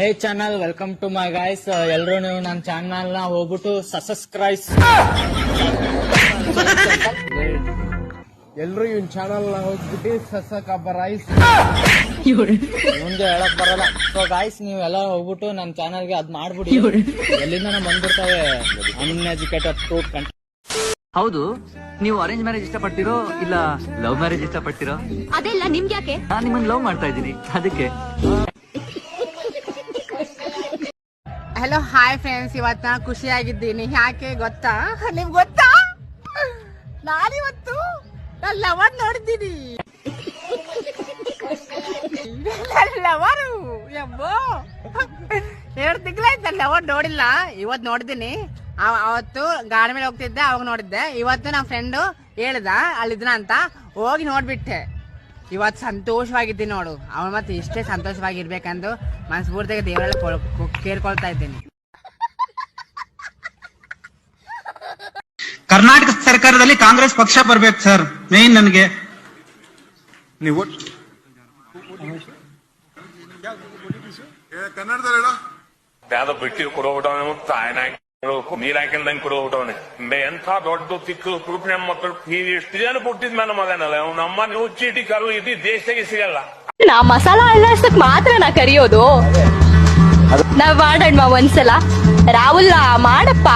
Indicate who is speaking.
Speaker 1: Hey channel welcome to my guys ಎಲ್ಲರೂ ನೀವು ನನ್ನ ಚಾನಲ್ನ ಹೋಗ್ಬಿಟ್ಟು ಸಬ್ಸ್ಕ್ರೈಬ್.
Speaker 2: ಎಲ್ರು ಇವನ್ ಚಾನಲ್ನ ಹೋಗ್ಬಿಟ್ಟು ಸಸ ಕಬ್ಬರೈಸ್
Speaker 1: ಮುಂದೆ ಹೇಳಕ್ ಬರಲ್ಲ. ಸೊ ಗಾಯ್ಸ್ ಎಲ್ಲ ಹೋಗ್ಬಿಟ್ಟು ನನ್ನ ಚಾನಲ್ಗೆ ಅದ್ ಮಾಡ್ಬಿಡಿ. ಎಲ್ಲಿಂದ ಬಂದ್ಬಿಡ್ತಾವೆ? ಅನ್ಎಜುಕೇಟೆಡ್ ಫ್ರೂಟ್ ಕಂಟ್
Speaker 3: ಹೌದು ನೀವು ಅರೇಂಜ್ ಮ್ಯಾರೇಜ್ ಇಷ್ಟಪಡ್ತಿರೋ ಇಲ್ಲ ಲವ್ ಮ್ಯಾರೇಜ್ ಇಷ್ಟಪಡ್ತಿರೋ?
Speaker 4: ಅದೆಲ್ಲ ನಿಮ್ಗ್ಯಾಕೆ?
Speaker 3: ನಾನು ನಿಮ್ಮನ್ನ ಲವ್ ಮಾಡ್ತಾ ಇದ್ದೀನಿ. ಅದಕ್ಕೆ.
Speaker 5: ಹಲೋ ಹಾಯ್ ಫ್ರೆಂಡ್ಸ್ ಇವತ್ತು ಖುಷಿಯಾಗಿದ್ದೀನಿ. ಯಾಕೆ ಗೊತ್ತಾ? ನಿಮ್ಗೆ ಗೊತ್ತಾ? ನಾನಿವತ್ತು ನನ್ನ ಲವರ್ ನೋಡಿದ್ದೀನಿ ಲವರು ಎಂಬೋ ಎರಡು ತಿಂಗಳಾಯ್ತು ನನ್ನ ಲವರ್ ನೋಡಿಲ್ಲ. ಇವತ್ತು ನೋಡಿದ್ದೀನಿ ಅವ- ಅವತ್ತು ಗಾಡಿ ಮೇಲೆ ಹೋಗ್ತಿದ್ದೆ, ಅವಾಗ ನೋಡಿದ್ದೆ. ಇವತ್ತು ನಮ್ಮ ಫ್ರೆಂಡು ಹೇಳ್ದ ಅಲ್ಲಿದ್ನ ಅಂತ. ಹೋಗಿ ನೋಡ್ಬಿಟ್ಟೆ. ಇವತ್ತು ಸಂತೋಷವಾಗಿದ್ದೀನಿ ನೋಡು. ಅವನು ಮತ್ತೆ ಇಷ್ಟೇ ಸಂತೋಷವಾಗಿರ್ಬೇಕಂದು ಮನಸ್ಫೂರ್ತಿಗೆ ದೇವರಲ್ಲಿ ಕೇಳ್ಕೊಳ್ತಾ ಇದ್ದೀನಿ.
Speaker 6: ಕರ್ನಾಟಕ ಸರ್ಕಾರದಲ್ಲಿ ಕಾಂಗ್ರೆಸ್ ಪಕ್ಷ ಬರ್ಬೇಕು ಸರ್. ಮೇನ್ ನನಗೆ.
Speaker 7: ನೀವು
Speaker 8: ಕನ್ನಡದಲ್ಲಿ ಹೇಳ
Speaker 9: ಬಿಟ್ಟಿ ಕೊಡೋಬಿಟ್ಟವನೆ ಮತ್ತು ನೀರ್ ಹಾಕಿಲ್ದಂಗ್ ಕೊಡೋಬಿಟ್ಟವನೆ ಎಂಥ ದೊಡ್ಡ ತಿಕ್ಕು ಕುರುಪ್ ನಮ್ಮ ಮಕ್ಕಳು ಇಷ್ಟು ಜನ ಹುಟ್ಟಿದ ಮೇಲೆ ಮಗನಲ್ಲ ನಮ್ಮ ನೀವು ಚೀಟಿ ಕರು ಇಡೀ ದೇಶದಾಗೆ ಸಿಗಲ್ಲ.
Speaker 4: ನಾ ಮಸಾಲ ಅಳ್ಳಾಡ್ಸಕ್ ಮಾತ್ರ ನಾ ಕರಿಯೋದು. ನಾವ್ ಮಾಡಣ್ಮ ಒಂದ್ಸಲ. ರಾಹುಲ್ ಮಾಡಪ್ಪ.